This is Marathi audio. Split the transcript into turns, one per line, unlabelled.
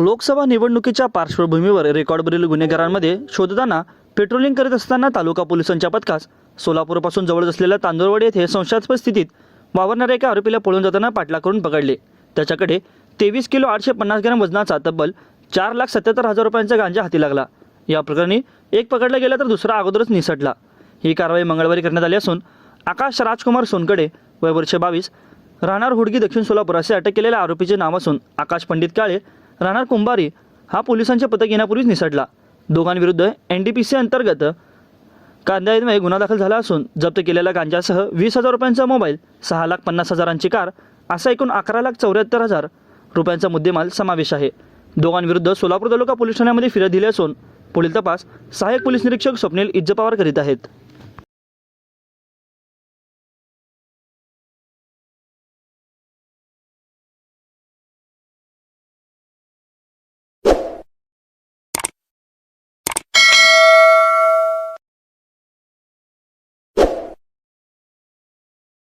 लोकसभा निवडणुकीच्या पार्श्वभूमीवर रेकॉर्डवरील गुन्हेगारांमध्ये शोधताना पेट्रोलिंग करत असताना तालुका पोलिसांच्या पथकास सोलापूरपासून जवळच असलेल्या तांदूरवाडी येथे संशयास्पद स्थितीत वावरणाऱ्या एका आरोपीला पळून जाताना पाठला करून पकडले. त्याच्याकडे तेवीस किलो आठशे पन्नास ग्रॅम वजनाचा तब्बल चार लाख सत्याहत्तर हजार रुपयांचा गांजा हाती लागला. या प्रकरणी एक पकडला गेला तर दुसरा अगोदरच निसटला. ही कारवाई मंगळवारी करण्यात आली असून आकाश राजकुमार सोनकडे वय वर्ष बावीस राहणार हुडगी दक्षिण सोलापूर असे अटक केलेल्या आरोपीचे नाव असून आकाश पंडित काळे राहणार कुंभारी. हा पोलिसांचे पथक येण्यापूर्वीच निसटला. दोघांविरुद्ध एन डी पी सी अंतर्गत कांद्यामध्ये गुन्हा दाखल झाला असून जप्त केलेल्या गांजासह वीस हजार रुपयांचा मोबाईल सहा लाख पन्नास हजारांची कार असा एकूण अकरा लाख चौऱ्याहत्तर हजार रुपयांचा मुद्देमाल समावेश आहे. दोघांविरुद्ध सोलापूर तालुका पोलीस ठाण्यामध्ये फिर्याद दिली असून पुढील तपास सहाय्यक पोलीस निरीक्षक स्वप्नील इज्जपावार करीत आहेत.